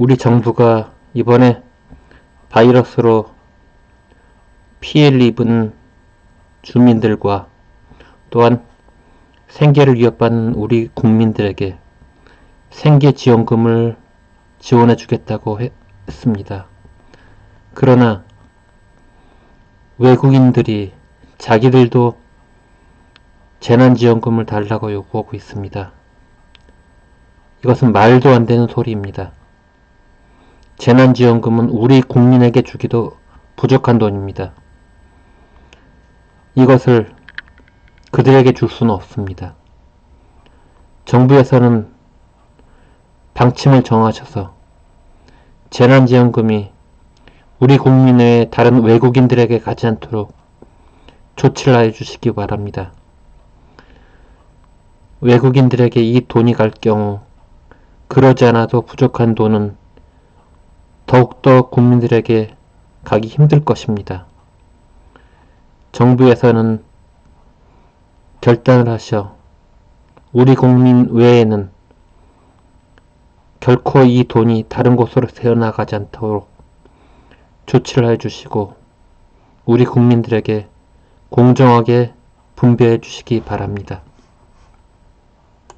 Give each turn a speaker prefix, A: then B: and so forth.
A: 우리 정부가 이번에 바이러스로 피해를 입은 주민들과 또한 생계를 위협받는 우리 국민들에게 생계지원금을 지원해 주겠다고 했습니다. 그러나 외국인들이 자기들도 재난지원금을 달라고 요구하고 있습니다. 이것은 말도 안 되는 소리입니다. 재난지원금은 우리 국민에게 주기도 부족한 돈입니다. 이것을 그들에게 줄 수는 없습니다. 정부에서는 방침을 정하셔서 재난지원금이 우리 국민 외에 다른 외국인들에게 가지 않도록 조치를 하여 주시기 바랍니다. 외국인들에게 이 돈이 갈 경우 그러지 않아도 부족한 돈은 더욱더 국민들에게 가기 힘들 것입니다. 정부에서는 결단을 하셔 우리 국민 외에는 결코 이 돈이 다른 곳으로 새어나가지 않도록 조치를 해주시고 우리 국민들에게 공정하게 분배해 주시기 바랍니다.